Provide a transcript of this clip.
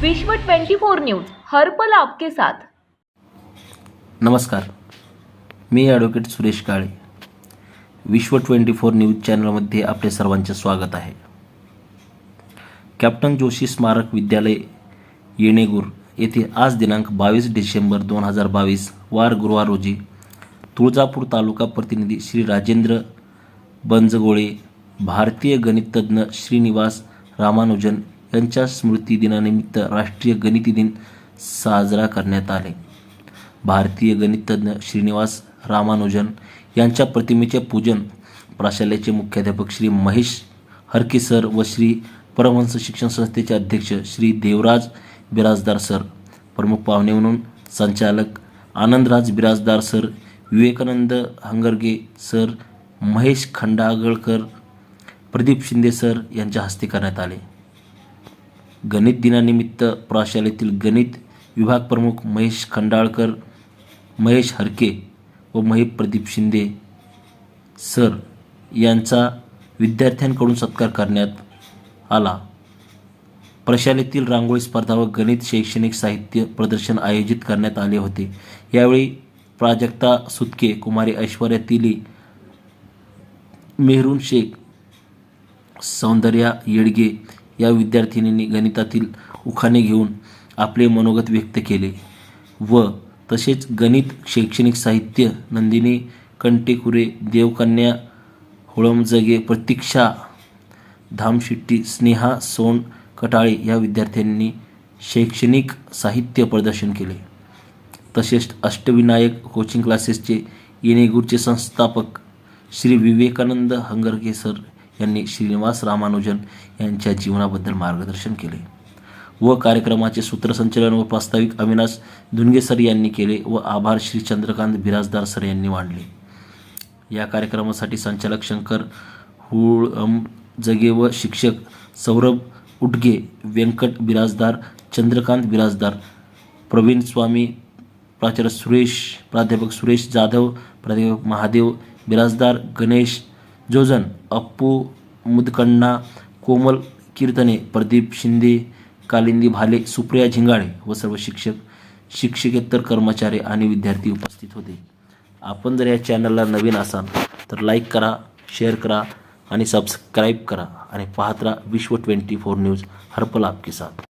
विश्व 24 न्यूज हर पल आपके साथ. नमस्कार. मी ॲडव्होकेट सुरेश काळे. विश्व ट्वेंटी फोर न्यूज चॅनलमध्ये आपले सर्वांचे स्वागत आहे. कॅप्टन जोशी स्मारक विद्यालय येणेगूर येथे आज दिनांक बावीस डिसेंबर दोन हजार बावीस वार गुरुवार रोजी तुळजापूर तालुका प्रतिनिधी श्री राजेंद्र बंजगोळे भारतीय गणिततज्ञ श्रीनिवास रामानुजन यांच्या स्मृतिदिनानिमित्त राष्ट्रीय गणिती दिन साजरा करण्यात आले. भारतीय गणितज्ञ श्रीनिवास रामानुजन यांच्या प्रतिमेचे पूजन प्राशाल्याचे मुख्याध्यापक श्री महेश हरके सर व श्री परमहंस शिक्षण संस्थेचे अध्यक्ष श्री देवराज बिराजदार सर प्रमुख पाहुणे म्हणून संचालक Anandraj Birajdar sir Vivekanand Hangarge sir Mahesh Khandagalkar Pradeep Shinde sir यांच्या हस्ते करण्यात आले. गणित दिनानिमित्त प्रशालेतील गणित विभाग प्रमुख महेश खंडाळकर महेश हरके व महेश प्रदीप शिंदे सर यांचा विद्यार्थ्यांकडून सत्कार करण्यात आला. प्रशालेतील रांगोळी स्पर्धा व गणित शैक्षणिक साहित्य प्रदर्शन आयोजित करण्यात आले होते. यावेळी प्राजक्ता सुतके कुमारी ऐश्वर्या तिली मेहरून शेख सौंदर्या येडगे या विद्यार्थिनींनी गणितातील उखाणे घेऊन आपले मनोगत व्यक्त केले व तसेच गणित शैक्षणिक साहित्य नंदिनी कंटेकुरे देवकन्या होळमजगे प्रतीक्षा धामशिट्टी स्नेहा सोन कटाळे या विद्यार्थ्यांनी शैक्षणिक साहित्य प्रदर्शन केले. तसेच अष्टविनायक कोचिंग क्लासेसचे येणेगूरचे संस्थापक श्री विवेकानंद हंगरगे सर यांनी श्रीनिवास रामानुजन यांच्या जीवनाबद्दल मार्गदर्शन केले व कार्यक्रमाचे सूत्रसंचालन व प्रास्ताविक अविनाश धुनगे सर यांनी केले व आभार श्री चंद्रकांत बिराजदार सर यांनी मांडले. या कार्यक्रमासाठी संचालक शंकर हुळम जगे व शिक्षक सौरभ उटगे व्यंकट बिराजदार चंद्रकांत बिराजदार प्रवीण स्वामी प्राचार्य सुरेश प्राध्यापक सुरेश जाधव प्राध्यापक महादेव बिराजदार गणेश जोजन अप्पू मुदकण्णा कोमल कीर्तने प्रदीप शिंदे कालिंदी भाले सुप्रिया झिंगाळे व सर्व शिक्षक शिक्षकेतर कर्मचारी आणि विद्यार्थी उपस्थित होते. आपण जर या चॅनलला नवीन असाल तर लाईक करा शेअर करा आणि सबस्क्राईब करा आणि पाहत राहा विश्व ट्वेंटी फोर न्यूज हरपल आपके साथ.